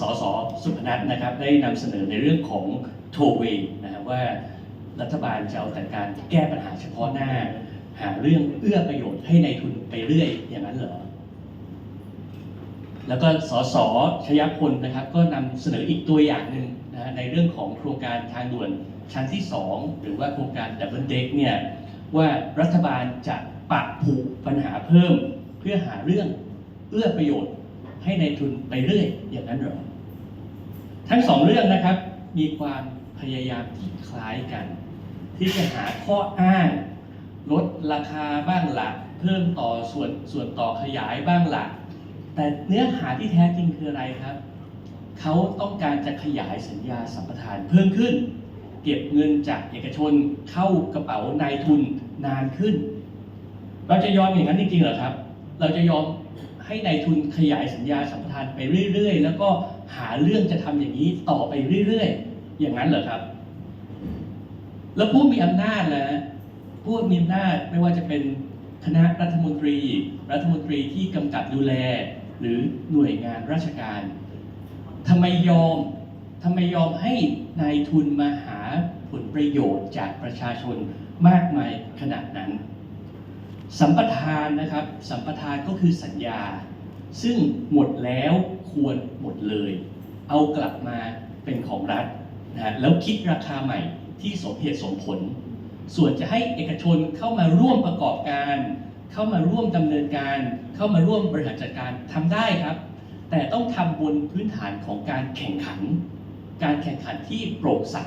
สสสุพนัทนะครับได้นำเสนอในเรื่องของโทเวนะครับว่ารัฐบาลจะเอาแต่การแก้ปัญหาเฉพาะหน้า หาเรื่องเอื้อประโยชน์ให้ในทุนไปเรื่อยอย่างนั้นเหรอ แล้วก็สสชยพลนะครับก็นำเสนออีกตัวอย่างหนึ่งนะในเรื่องของโครงการทางด่วนชั้นที่ 2 หรือว่าโครงการดับเบิลเด็กเนี่ยว่ารัฐบาลจะปรับผูกปัญหาเพิ่มเพื่อหาเรื่องเอื้อประโยชน์ ให้ในายทุนไปเรื่อยอย่างนั้นเหรอ ทั้งสองเรื่องนะครับ มีความพยายามที่คล้ายกัน ที่จะหาข้ออ้าง ลดราคาบ้างหละเพิ่มต่อส่วนส่วนต่อขยายบ้างหละแต่เนื้อหาที่แท้จริงคืออะไรครับ เขาต้องการจะขยายสัญญาสัมปทานเพิ่มขึ้น เก็บเงินจากเอกชนเข้ากระเป๋านายทุนนานขึ้น เราจะยอมอย่างนั้นจริงๆเหรอครับ เราจะยอม ให้นายทุนขยายสัญญาสัมปทานไปเรื่อย ๆ แล้วก็หาเรื่องจะทำอย่างนี้ต่อไปเรื่อย ๆ อย่างนั้นเหรอครับ แล้วผู้มีอำนาจนะผู้มีอำนาจไม่ว่าจะเป็นคณะรัฐมนตรี รัฐมนตรีที่กำกับดูแล หรือหน่วยงานราชการทำไมยอมทำไมยอมให้นายทุนมาหาผลประโยชน์จากประชาชนมากมายขนาดนั้น สัมปทานนะครับ สัมปทานก็คือสัญญา ซึ่งหมดแล้วควรหมดเลย เอากลับมาเป็นของรัฐนะฮะแล้วคิดราคาใหม่ที่สมเหตุสมผล ส่วนจะให้เอกชนเข้ามาร่วมประกอบการ เข้ามาร่วมดำเนินการ เข้ามาร่วมบริหารจัดการทำได้ครับ แต่ต้องทำบนพื้นฐานของการแข่งขัน การแข่งขันที่โปร่งใส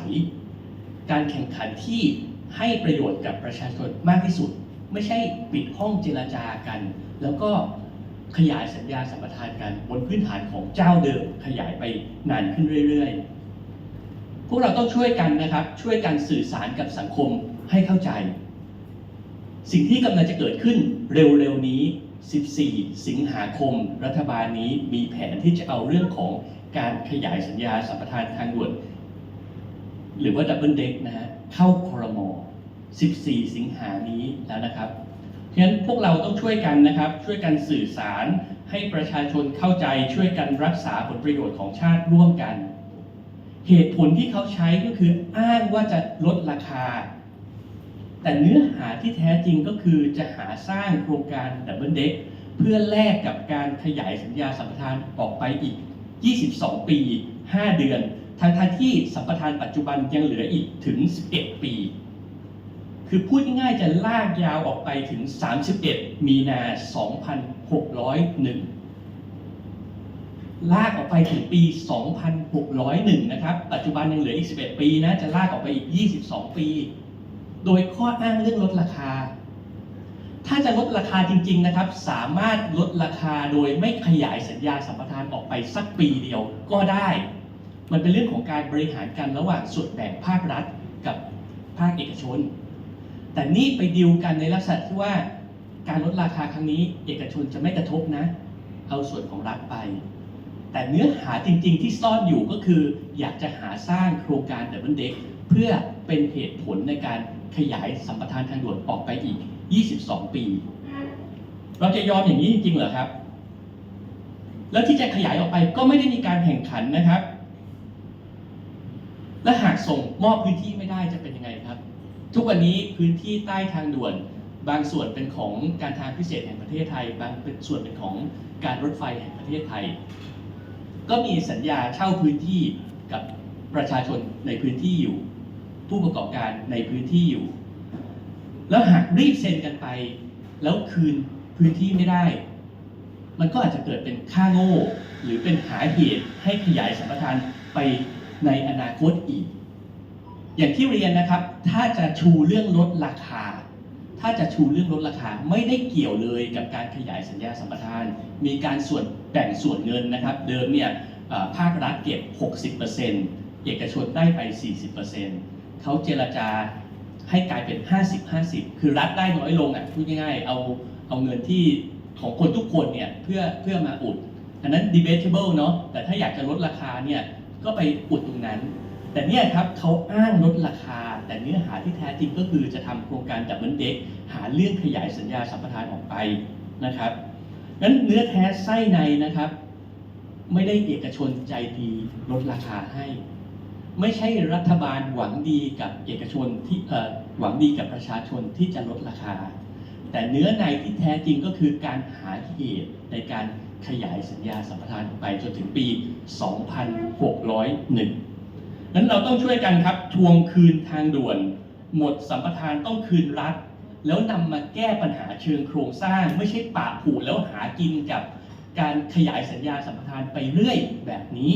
การแข่งขันที่ให้ประโยชน์กับประชาชนมากที่สุด ไม่ใช่ปิดห้องเจรจากัน แล้วก็ขยายสัญญาสัมปทานกัน บนพื้นฐานของเจ้าเดิมขยายไปนานขึ้นเรื่อยๆ พวกเราต้องช่วยกันนะครับ ช่วยกันสื่อสารกับสังคมให้เข้าใจ สิ่งที่กำลังจะเกิดขึ้นเร็วๆนี้ 14 สิงหาคม รัฐบาลนี้มีแผนที่จะเอาเรื่องของการขยายสัญญาสัมปทานทางด่วนหรือว่าดับเบิลเด็กนะฮะเข้าครม 14 สิงหานี้แล้วนะครับเพราะฉะนั้นพวกเราต้องช่วยกันนะครับ ช่วยกันสื่อสารให้ประชาชนเข้าใจช่วยกันรักษาผลประโยชน์ของชาติร่วมกัน เหตุผลที่เขาใช้ก็คืออ้างว่าจะลดราคา แต่เนื้อหาที่แท้จริงก็คือจะหาสร้างโครงการดับเบิลเด็กเพื่อแลกกับการขยายสัญญาสัมปทานออกไปอีก 22 ปี 5 เดือนทางทางที่สัมปทานปัจจุบันยังเหลืออีกถึง 11 ปี คือพูดง่ายๆจะลากยาวออกไปถึง 31 มีนา 2601 ลากออกไปถึงปี 2601 นะครับ ปัจจุบันยังเหลืออีก 11 ปีนะ จะลากออกไปอีก 22 ปี โดยข้ออ้างเรื่องลดราคา ถ้าจะลดราคาจริง ๆ นะครับ สามารถลดราคาโดยไม่ขยายสัญญาสัมปทานออกไปสักปีเดียวก็ได้ มันเป็นเรื่องของการบริหารกันระหว่างส่วนแบ่งภาครัฐกับภาคเอกชน แต่นี่ไปดิวกันในลักษณะที่ว่าการลดราคาครั้งนี้ เอกชนจะไม่กระทบนะ เอาส่วนของรัฐไป แต่เนื้อหาจริง ๆ ที่ซ่อนอยู่ก็คือ อยากจะหาสร้างโครงการดับเบิลเด็ก เพื่อเป็นเหตุผลในการขยายสัมปทานทางด่วนออกไปอีก 22 ปี เราจะยอมอย่างนี้จริง ๆ เหรอครับ แล้วที่จะขยายออกไปก็ไม่ได้มีการแข่งขันนะครับ และหากส่งมอบพื้นที่ไม่ได้จะเป็นยังไงครับ ทุกวันนี้พื้นที่ใต้ทางด่วน บางส่วนเป็นของการทางพิเศษแห่งประเทศไทย บางเป็นส่วนเป็นของการรถไฟแห่งประเทศไทย ก็มีสัญญาเช่าพื้นที่กับประชาชนในพื้นที่อยู่ ผู้ประกอบการในพื้นที่อยู่ แล้วหากรีบเซ็นกันไป แล้วคืนพื้นที่ไม่ได้ มันก็อาจจะเกิดเป็นค่าโง่ หรือเป็นหาเหตุให้ขยายสัมปทานไปในอนาคตอีก อย่างที่เรียนนะครับ ถ้าจะชูเรื่องลดราคา ถ้าจะชูเรื่องลดราคาไม่ได้เกี่ยวเลยกับการขยายสัญญาสัมปทาน มีการส่วนแบ่งส่วนเงินนะครับ เดิมเนี่ยภาครัฐเก็บ 60%เอกชนได้ไป 40%เขาเจรจาให้กลายเป็น 50-50 คือรัฐได้น้อยลงอะพูดง่ายๆ เอาเอาเงินที่ของคนทุกคนเนี่ยเพื่อเพื่อมาอุด อันนั้น debatable เนาะแต่ถ้าอยากจะลดราคาเนี่ยก็ไปอุดตรงนั้น แต่เนี่ยครับเขาอ้างลดราคา แต่เนื้อหาที่แท้จริงก็คือจะทำโครงการดับเบิลเด็กหาเรื่องขยายสัญญาสัมปทานออกไปนะครับงั้นเนื้อแท้ไส้ในนะครับ ไม่ได้เอกชนใจดีลดราคาให้ ไม่ใช่รัฐบาลหวังดีกับเอกชนที่เอ่อหวังดีกับประชาชนที่จะลดราคา แต่เนื้อในที่แท้จริงก็คือการหาเหตุในการขยายสัญญาสัมปทานไปจนถึงปี 2601 นั้นเราต้องช่วยกันครับทวงคืนทางด่วน หมดสัมปทานต้องคืนรัฐ แล้วนำมาแก้ปัญหาเชิงโครงสร้าง ไม่ใช่ปะผูแล้วหากินกับการขยายสัญญาสัมปทานไปเรื่อยแบบนี้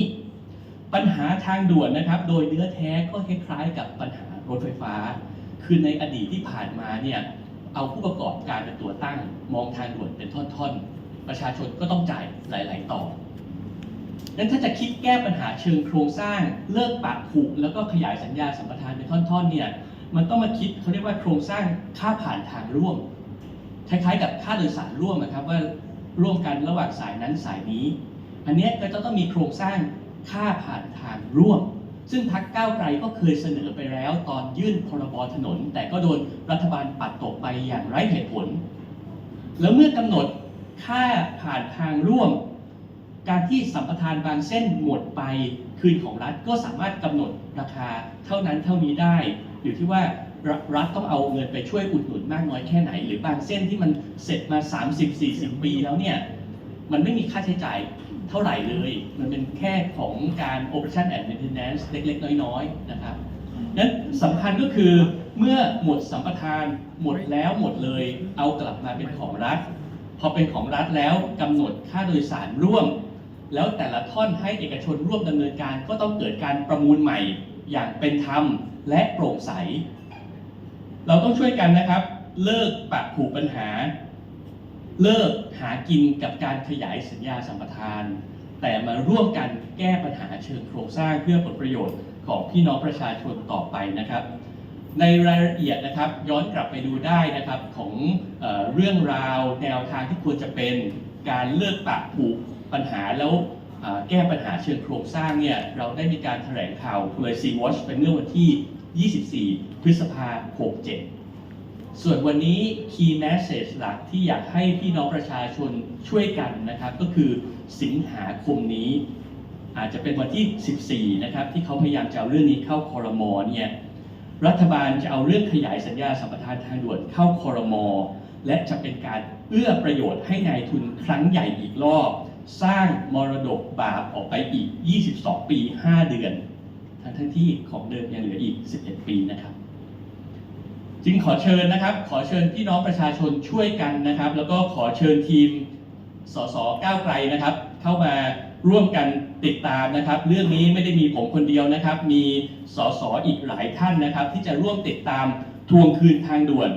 ปัญหาทางด่วนนะครับ โดยเนื้อแท้ก็คล้ายๆ กับปัญหารถไฟฟ้า คือในอดีตที่ผ่านมาเนี่ยเอาผู้ประกอบการเป็นตัวตั้ง มองทางด่วนเป็นท่อนๆ ประชาชนก็ต้องจ่ายหลาย ๆ ต่อ นั้นถ้าจะคิดแก้ปัญหาเชิงโครงสร้างเลิกปะผูก แล้วก็ขยายสัญญาสัมปทานเป็นท่อนๆเนี่ยมันต้องมาคิดเขาเรียกว่าโครงสร้างค่าผ่านทางร่วม คล้ายๆ กับค่าโดยสารร่วมนะครับว่าร่วมกันระหว่างสายนั้นสายนี้ อันนี้ก็จะต้องมีโครงสร้างค่าผ่านทางร่วม ซึ่งพรรคก้าวไกลก็เคยเสนอไปแล้วตอนยื่นพรบถนน แต่ก็โดนรัฐบาลปัดตกไปอย่างไร้เหตุผล แล้วเมื่อกำหนดค่าผ่านทางร่วม การที่สัมปทานบางเส้นหมดไปคืนของรัฐก็สามารถกำหนดราคาเท่านั้นเท่านี้ได้ อยู่ที่ว่ารัฐรัฐต้องเอาเงินไปช่วยอุดหนุนมากน้อยแค่ไหน หรือบางเส้นที่มันเสร็จมา 30-40 ปีแล้วเนี่ยมันไม่มีค่าใช้จ่ายเท่าไหร่เลย มันเป็นแค่ของการ operation and maintenance เล็ก ๆ น้อย ๆ นะครับนั้นสำคัญก็คือเมื่อหมดสัมปทานหมดแล้วหมดเลย เอากลับมาเป็นของรัฐ พอเป็นของรัฐแล้วกำหนดค่าโดยสารร่วม แล้วแต่ละท่อนให้เอกชนร่วมดำเนินการก็ต้องเกิดการประมูลใหม่อย่างเป็นธรรมและโปร่งใส เราต้องช่วยกันนะครับ เลิกปะผูกปัญหา เลิกหากินกับการขยายสัญญาสัมปทาน แต่มาร่วมกันแก้ปัญหาเชิงโครงสร้างเพื่อผลประโยชน์ของพี่น้องประชาชนต่อไปนะครับ ในรายละเอียดนะครับย้อนกลับไปดูได้นะครับของเออเรื่องราวแนวทางที่ควรจะเป็นการเลิกปะผูก ปัญหาแล้วแก้ปัญหาเชิงโครงสร้างเนี่ยเราได้มีการแถลงข่าวโดย Sea Watch เป็นเมื่อวันที่ 24 พฤษภาคม 67 ส่วนวันนี้ Key Message หลักที่อยากให้พี่น้องประชาชนช่วยกันนะครับ ก็คือสิงหาคมนี้ อาจจะเป็นวันที่ 14 นะครับ ที่เขาพยายามจะเอาเรื่องนี้เข้าคอรมอเนี่ยรัฐบาลจะเอาเรื่องขยายสัญญาสัมปทานทางด่วนเข้าคอรมอและจะเป็นการเอื้อประโยชน์ให้นายทุนครั้งใหญ่อีกรอบ สร้างมรดกบาปออกไปอีก 22 ปี 5 เดือน ทั้งทั้งที่ของเดิมยังเหลืออีก 11 ปีนะครับ จึงขอเชิญนะครับ ขอเชิญพี่น้องประชาชนช่วยกันนะครับ แล้วก็ขอเชิญทีมสสก้าวไกลนะครับ เข้ามาร่วมกันติดตามนะครับ เรื่องนี้ไม่ได้มีผมคนเดียวนะครับ มีสสอีกหลายท่านนะครับ ที่จะร่วมติดตามทวงคืนทางด่วน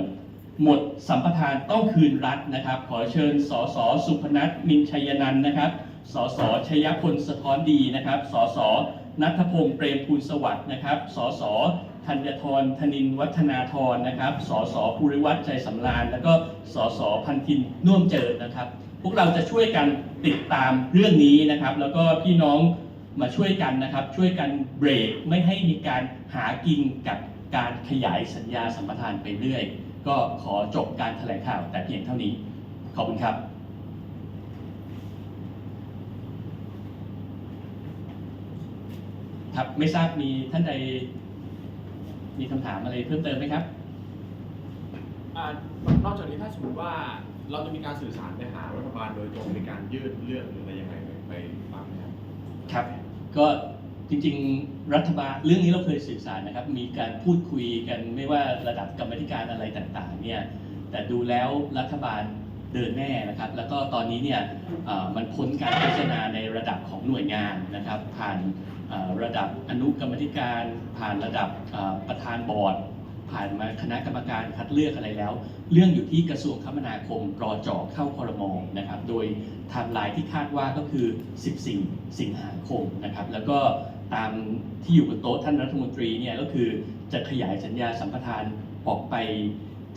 หมดสัมปทานต้องคืนรัฐนะครับ ขอเชิญสสสุพนัทมินชัยนันท์นะครับสสชยพลสะท้อนดีนะครับสสนัทพงษ์เปรมภูลสวัสดิ์นะครับสสธัญทรธนินวัฒนาธรนะครับสสภูริวัฒน์ใจสำราญ แล้วก็สสพันธินน่วมเจริญนะครับ พวกเราจะช่วยกันติดตามเรื่องนี้นะครับ แล้วก็พี่น้องมาช่วยกันนะครับ ช่วยกันเบรกไม่ให้มีการหากินกับการขยายสัญญาสัมปทานไปเรื่อย ก็ขอจบการแถลงข่าวแต่เพียงเท่านี้ ขอบคุณครับ ครับไม่ทราบมีท่านใด มีคำถามอะไรเพิ่มเติมไหมครับอ่านอกจากนี้ถ้าสมมติว่าเราจะมีการสื่อสารไปหารัฐบาลโดยตรงในการยื่นเรื่องหรืออะไรยังไงไปบ้างไหมครับ ครับ ก็ จริงๆ รัฐบาลเรื่องนี้เราเคยสื่อสารนะครับ มีการพูดคุยกันไม่ว่าระดับกรรมธิการอะไรต่างๆเนี่ยแต่ดูแล้วรัฐบาลเดินแน่นะครับ แล้วก็ตอนนี้เนี่ยมันพ้นการพิจารณาในระดับของหน่วยงานนะครับ ผ่านระดับอนุกรรมธิการ ผ่านระดับประธานบอร์ด ผ่านมาคณะกรรมการคัดเลือกอะไรแล้ว เรื่องอยู่ที่กระทรวงคมนาคมรอจาะเข้าคอรมองนะครับ โดยไทม์ไลน์ที่คาดว่าก็คือ 14 สิงหาคมนะครับ แล้วก็ ตามที่อยู่บนโต๊ะท่านรัฐมนตรีเนี่ยก็คือจะขยายสัญญาสัมปทานออกไป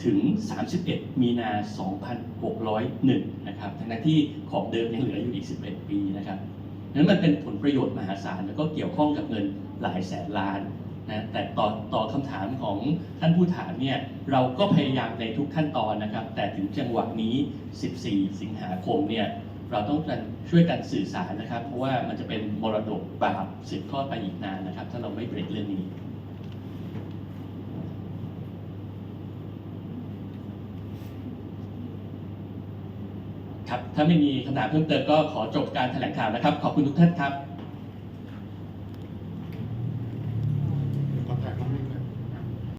ถึง 31 มีนา 2601 นะครับ ทั้งที่ของเดิมยังเหลืออยู่อีก 11 ปีนะครับนั้นมันเป็นผลประโยชน์มหาศาลแล้วก็เกี่ยวข้องกับเงินหลายแสนล้านนะแต่ต่อต่อคำถามของท่านผู้ถามเนี่ยเราก็พยายามในทุกขั้นตอนนะครับ แต่ถึงจังหวะนี้ 14 สิงหาคมเนี่ย เราต้องการช่วยกันสื่อสารนะครับ เพราะว่ามันจะเป็นมรดกบาปสืบทอดไปอีกนานนะครับ ถ้าเราไม่เบรกเรื่องนี้ครับถ้าไม่มีคำถามเพิ่มเติมก็ขอจบการแถลงข่าวนะครับ ขอบคุณทุกท่านครับ